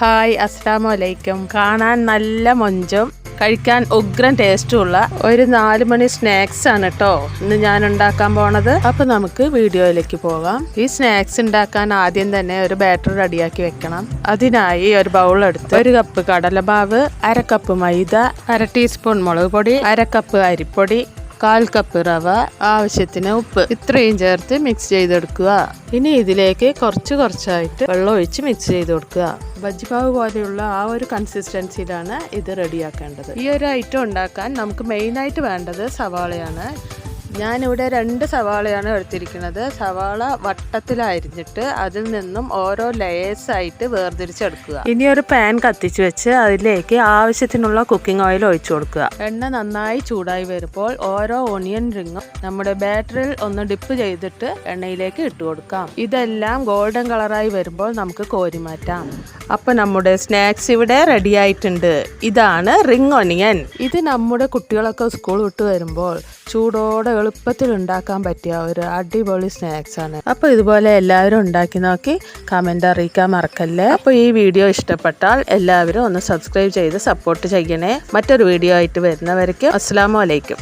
Hi അസ്സാം വലൈക്കും കാണാൻ നല്ല മൊഞ്ചും കഴിക്കാൻ ഉഗ്രൻ ടേസ്റ്റുള്ള ഒരു നാല് മണി സ്നാക്സ് ആണ് കേട്ടോ ഇന്ന് ഞാൻ ഉണ്ടാക്കാൻ പോണത്. അപ്പൊ നമുക്ക് വീഡിയോയിലേക്ക് പോകാം ഈ സ്നാക്സ് ഉണ്ടാക്കാൻ ആദ്യം തന്നെ ഒരു ബാറ്റർ റെഡിയാക്കി വെക്കണം. അതിനായി ഒരു ബൗൾ എടുത്ത് ഒരു കപ്പ് കടലമാവ് അര കപ്പ് മൈദ അര ടീസ്പൂൺ മുളക് പൊടി അര കപ്പ് അരിപ്പൊടി കാൽ കപ്പ് റവ ആവശ്യത്തിന് ഉപ്പ്. ഇത്രയും ചേർത്ത് മിക്സ് ചെയ്തെടുക്കുക. ഇനി ഇതിലേക്ക് കുറച്ച് കുറച്ചായിട്ട് വെള്ളം ഒഴിച്ച് മിക്സ് ചെയ്ത് കൊടുക്കുക ബജ്ജിമാവ് പോലെയുള്ള ആ ഒരു കൺസിസ്റ്റൻസിയിലാണ് ഇത് റെഡിയാക്കേണ്ടത് ഈ ഒരു ഐറ്റം ഉണ്ടാക്കാൻ നമുക്ക് മെയിനായിട്ട് വേണ്ടത് സവാളയാണ്. ഞാനിവിടെ രണ്ട് സവാളയാണ് എടുത്തിരിക്കുന്നത്. സവാള വട്ടത്തിലരിഞ്ഞിട്ട് അതിൽ നിന്നും ഓരോ ലെയേഴ്സ് ആയിട്ട് വേർതിരിച്ചെടുക്കുക. ഇനി ഒരു പാൻ കത്തിച്ച് വെച്ച് അതിലേക്ക് ആവശ്യത്തിനുള്ള കുക്കിംഗ് ഓയിൽ ഒഴിച്ചു കൊടുക്കുക. എണ്ണ നന്നായി ചൂടായി വരുമ്പോൾ ഓരോ ഓണിയൻ റിങ്ങും നമ്മുടെ ബാറ്ററിൽ ഒന്ന് ഡിപ്പ് ചെയ്തിട്ട് എണ്ണയിലേക്ക് ഇട്ട് കൊടുക്കാം. ഇതെല്ലാം ഗോൾഡൻ കളറായി വരുമ്പോൾ നമുക്ക് കോരി മാറ്റാം. അപ്പൊ നമ്മുടെ സ്നാക്സ് ഇവിടെ റെഡി ആയിട്ടുണ്ട്. ഇതാണ് റിംഗ് ഒണിയൻ ഇത് നമ്മുടെ കുട്ടികളൊക്കെ സ്കൂൾ വിട്ട് വരുമ്പോൾ ചൂടോടെ എളുപ്പത്തിൽ ഉണ്ടാക്കാൻ പറ്റിയ ഒരു അടിപൊളി സ്നാക്സ് ആണ്. അപ്പോൾ ഇതുപോലെ എല്ലാവരും ഉണ്ടാക്കി നോക്കി കമന്റ് അറിയിക്കാൻ മറക്കല്ലേ? അപ്പോൾ ഈ വീഡിയോ ഇഷ്ടപ്പെട്ടാൽ എല്ലാവരും ഒന്ന് സബ്സ്ക്രൈബ് ചെയ്ത് സപ്പോർട്ട് ചെയ്യണേ. മറ്റൊരു വീഡിയോ ആയിട്ട് വരുന്നവരേക്കും അസ്സാം വലൈക്കും